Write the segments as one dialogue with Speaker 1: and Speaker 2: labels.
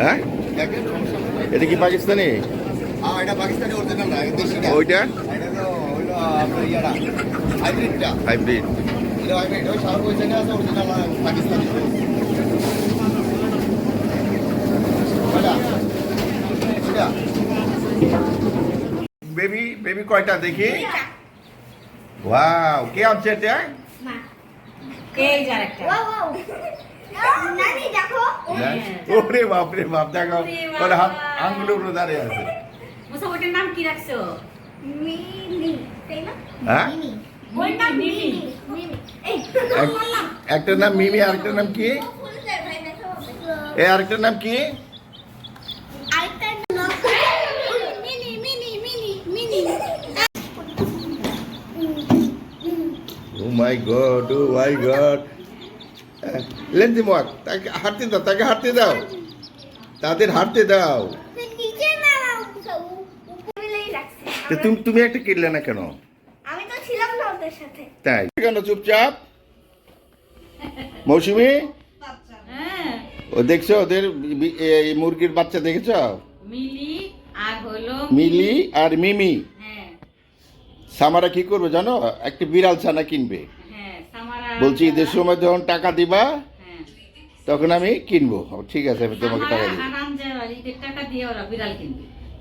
Speaker 1: হ্যাঁ। এটা কি পাকিস্তানি?
Speaker 2: এটা পাকিস্তানি original না,
Speaker 1: ওইটা। হাইব্রিড? বেবি বেবি কয়টা দেখি? ওয়াও কে আনছে এটা? ওরে বাপ রে বাপ দেখো।
Speaker 3: ওর
Speaker 1: হাত
Speaker 3: বাবা।
Speaker 1: আঙ্গুলের উপরে দাঁড়িয়ে আছে।
Speaker 3: মুসা ওটার নাম কি রাখছো?
Speaker 4: মিনি তাই না?
Speaker 1: হ্যাঁ?
Speaker 4: মিনি।
Speaker 3: নাম মিমি
Speaker 4: মিনি
Speaker 1: একটার নাম মিমি আরেকটার নাম কি? এ আরেকটার নাম কি?
Speaker 4: আরেকটা নাম মিনি মিনি মিনি মিনি।
Speaker 1: লেন্দি মক তাকে হাঁটতে দাও তাকে হাঁটতে দাও। তাদের হাঁটতে দাও। তুমি তুমি একটা কিনলে না কেন?
Speaker 4: আমি তো ছিলাম না ওদের সাথে
Speaker 1: তাই। কেন চুপচাপ? মৌসুমি? ও দেখছ ওদের এই মুরগির বাচ্চা দেখেছ?
Speaker 3: মিলি আর হলো
Speaker 1: মিলি আর মিমি।
Speaker 3: হ্যাঁ।
Speaker 1: সামারা কি করবে জানো? একটা বিড়াল ছানা কিনবে।
Speaker 3: হ্যাঁ
Speaker 1: বলছি ঈদের সময় যখন টাকা দিবা তখন আমি কিনবো। ঠিক আছে আমি তোমাকে টাকা
Speaker 3: ওরা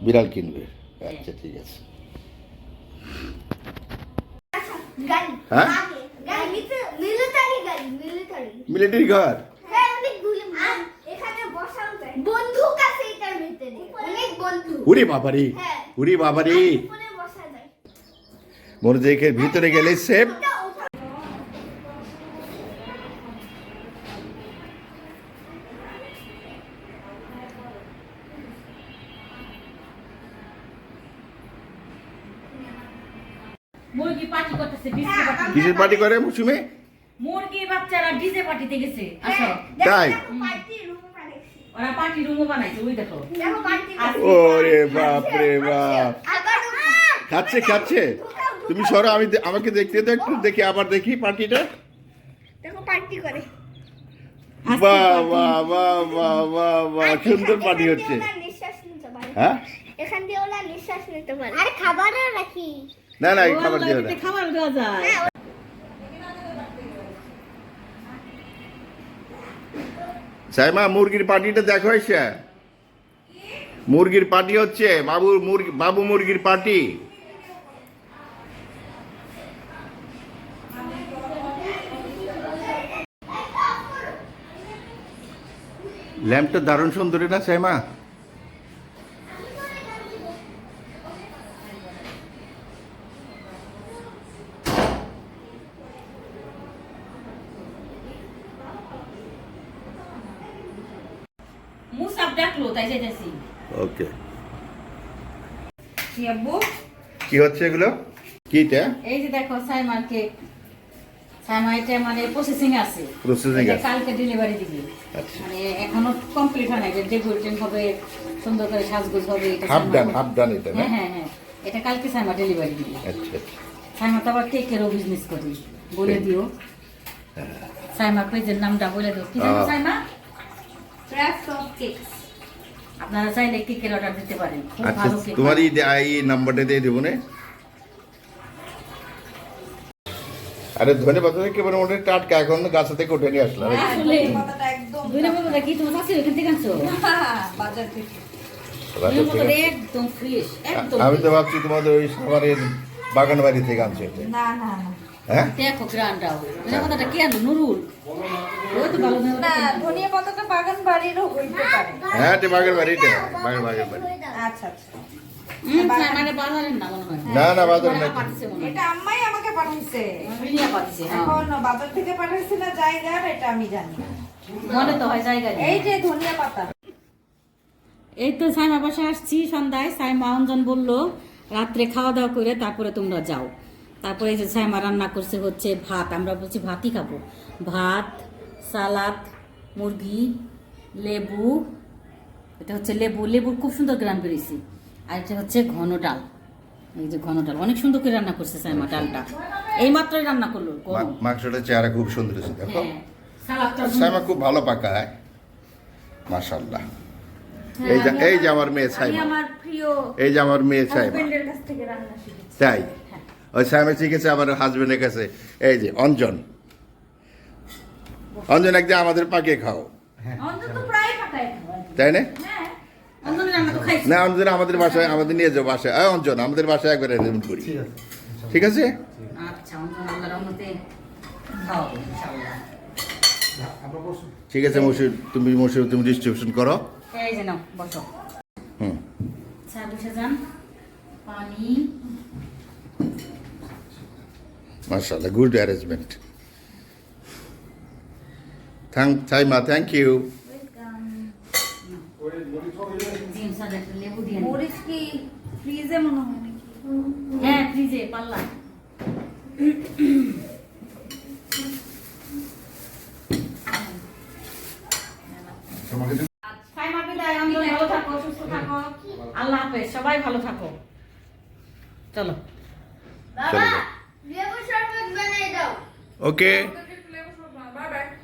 Speaker 3: বিড়াল কিনবে।
Speaker 1: আচ্ছা ঠিক আছে। হ্যাঁ?
Speaker 4: মিলিটারি গাড়ি মিলিটারি।
Speaker 1: মিলিটারি ঘর?
Speaker 4: হ্যাঁ
Speaker 1: উরি বাবারি
Speaker 4: হ্যাঁ।
Speaker 1: উরি বাবারি। মনে দেখে ভিতরে গেলে সেফ
Speaker 3: মুরগি পার্টি করতেছে
Speaker 1: কিসের পার্টি। করে মৌসুমি?
Speaker 3: মুরগি বাচ্চারা ডিজে পার্টিতে গেছে আসো।
Speaker 1: তাই?
Speaker 4: পার্টি
Speaker 3: ওরা পার্টি রুমও বানাইছে ওই দেখো।
Speaker 4: দেখো
Speaker 1: ওরে বাপ রে বাপ। খাচ্ছে খাচ্ছে? তুমি সরো আমি আমাকে দেখতে দাও একটু দেখি আবার দেখি পার্টিটা।
Speaker 4: দেখো পার্টি করে।
Speaker 1: বাহ বাহ বাহ বাহ বাহ বাহ সুন্দর পার্টি হচ্ছে। হ্যাঁ?
Speaker 4: এখান দিয়ে ওরা নিঃশ্বাস নিতে পারে। আরে খাবারও রাখি।
Speaker 1: না না খাবার দিও না।
Speaker 3: খাবার দেওয়া যায়।
Speaker 1: সাইমা মুরগির পার্টিটা দেখো এসে। মুরগির পার্টি হচ্ছে বাবু মুরগি বাবু মুরগির পার্টি ল্যাম্পটা দারুণ সুন্দরী না সাইমা।
Speaker 3: মুসাব ডাকলো তাই যাইতেছি।
Speaker 1: ওকে
Speaker 3: কি আব্বু?
Speaker 1: কি হচ্ছে এগুলো? কিটা?
Speaker 3: এই যে দেখো সাইমার কেক এটা মানে প্রসেসিং আছে।
Speaker 1: Processing
Speaker 3: এটা
Speaker 1: আছে।
Speaker 3: কালকে ডেলিভারি দিবে।
Speaker 1: আচ্ছা।
Speaker 3: মানে এখনও কমপ্লিট হয় না এটা ডেকোরেশন হবে সুন্দর করে সাজগোজ হবে এটা
Speaker 1: half
Speaker 3: Saima-
Speaker 1: done half done এটা না?
Speaker 3: হ্যাঁ হ্যাঁ হ্যাঁ। এটা কালকে সাইমা ডেলিভারি দিবে।
Speaker 1: আচ্ছা আচ্ছা।
Speaker 3: সাইমা তো আবার কেকেরও বিজনেস করি বলে দিও। সাইমা পেজের নামটা বলে দিও। কি জানো। সাইমা? ক্রাফট অফ কেকস আপনারা চাইলে কেকের অর্ডার দিতে পারেন। খুব
Speaker 1: আচ্ছা
Speaker 3: ভালো কেক
Speaker 1: তোমার এই এই নাম্বারটা দিয়ে দেবো না। আরে ধনে পাতা থেকে কেবল মোটে টাটকা এখন গাছ থেকে উঠে নিয়ে আসলাম।
Speaker 3: আসলে
Speaker 5: পাতাটা একদম
Speaker 3: কি তোমার কাছে? থেকে আনছো?
Speaker 5: বাজার থেকে।
Speaker 3: ফ্রেশ একদম
Speaker 1: আমি তো ভাবছি তোমাদের ওই সাভারের বাগান বাড়ি থেকে আনছো
Speaker 5: না না না।
Speaker 1: হ্যাঁ
Speaker 3: দেখো গ্রান্ডাও দুইটা মতোটা কি আনো নুরুল। ওই তো ভালো
Speaker 5: না ধনিয়া পাতাটা বাগান বাড়িরও হইতে পারে।
Speaker 1: হ্যাঁ এটা বাগান বাড়ি বাগান বাগান বাড়ি।
Speaker 5: আচ্ছা আচ্ছা।
Speaker 3: হুম বাজারের না
Speaker 1: না না বাজার না
Speaker 3: পাঠিয়েছে
Speaker 5: এটা আম্মাই আমাকে পাঠাইছে।
Speaker 3: বিনিয়া পাঠিয়েছে
Speaker 5: এখন বাজার থেকে পাঠাইছে না জায়গার এটা আমি জানি
Speaker 3: মনে তো হয় জায়গা
Speaker 5: এই যে ধনিয়া পাতা।
Speaker 3: এই তো সাইমা বাসা আসছি সন্ধ্যায়। সাইমা অঞ্জন বলল রাত্রে খাওয়া দাওয়া করে তারপরে তোমরা যাও। তারপরে এই যে সাইমা রান্না করছে হচ্ছে ভাত আমরা বলছি ভাতই খাব। ভাত সালাদ মুরগি লেবু এটা হচ্ছে লেবু লেবুর খুব সুন্দর গ্রাম বেরিয়েছি। আর এটা হচ্ছে ঘন ডাল। এই যে ঘন ডাল অনেক সুন্দর করে রান্না করছে সাইমা ডালটা। এই মাত্রই রান্না করল।
Speaker 1: মাংসটা চেহারা খুব সুন্দর হয়েছে দেখো।
Speaker 3: হ্যাঁ
Speaker 1: সাইমা খুব ভালো পাকায় মাশাল্লাহ এই যে এই যে আমার মেয়ে সাইমা
Speaker 3: আমার প্রিয়
Speaker 1: এই যে আমার মেয়ে সাইমা তাই? ওই সাইমা শিখেছে আমার হাজবেন্ডের কাছে। এই যে অঞ্জন। অঞ্জন একদিন আমাদের পাকে খাও। তাই না?
Speaker 3: হ্যাঁ
Speaker 1: না অঞ্জন আমাদের বাসায় আমাদের নিয়ে যাও বাসায়। অঞ্জন আমাদের বাসায় একবার অ্যারেঞ্জমেন্ট করি ঠিক আছে।
Speaker 3: আচ্ছা
Speaker 1: ঠিক আছে মসুর তুমি মসুর তুমি ডিস্ট্রিবিউশন করো।
Speaker 3: এই যে নাও বসো।
Speaker 1: হুম।
Speaker 3: চা পানি।
Speaker 1: মার্শাল্লাহ good arrangement thank Saima thank you
Speaker 5: মনে হয়
Speaker 3: হ্যাঁ ফ্রিজে পাল্লা। সাইমা বিদায় অঞ্জন ভালো থাকো সুস্থ থাকো। আল্লাহ হাফেজ সবাই ভালো থাকো। চলো।
Speaker 1: চলো যাও।
Speaker 4: লেবু শরবত বানিয়ে দাও
Speaker 1: okay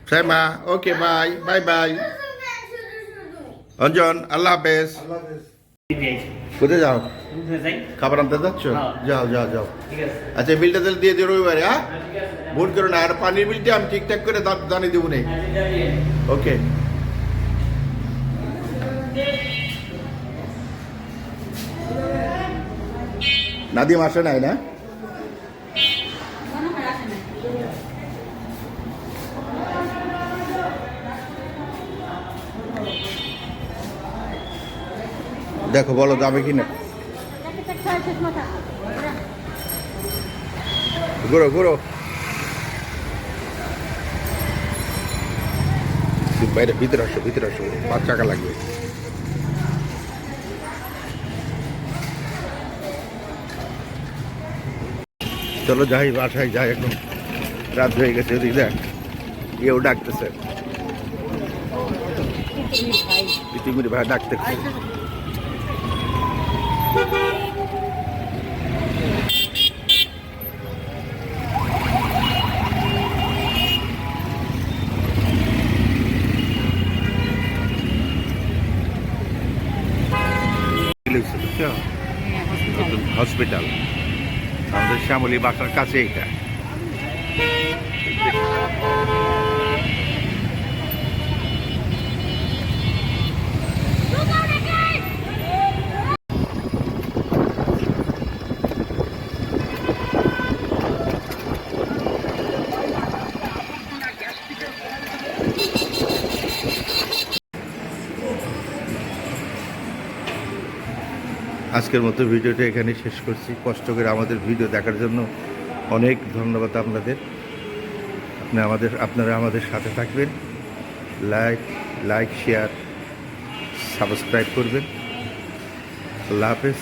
Speaker 1: Saima okay bye bye bye Anjan আল্লাহ হাফেজ। কোথায় যাও? খাবার আনতে যাচ্ছ?
Speaker 6: হ্যাঁ।
Speaker 1: যাও যাও যাও। আচ্ছা বিলটা তাহলে দিয়ে দিও রবিবারে হ্যাঁ? ভুল করো না আর পানির বিলটা আমি ঠিকঠাক করে জানিয়ে দেবো নেই ওকে নাদিম আসে নাই না
Speaker 3: মনে হয় আসে না
Speaker 1: দেখো, বলো, যাবে কি না ঘুরো ঘুরো। বাইরে, ভিতরে আসো ভিতরে আসো। পাঁচ টাকা লাগবে। চলো, যাই, বাসায় যাই এখন। রাত হয়ে গেছে ওদিক, দেখ। কেউ ডাকতেছে। ইতিমির ভাই ডাকতেছে। হসপিটাল আমাদের শ্যামলী বাসার কাছে এটা। আজকের মতো ভিডিওটা এখানে শেষ করছি। কষ্ট করে আমাদের ভিডিও দেখার জন্য অনেক ধন্যবাদ আপনাদের। আপনি আমাদের, আপনারা আমাদের সাথে থাকবেন। লাইক লাইক শেয়ার সাবস্ক্রাইব করবেন। আল্লাহ হাফেজ।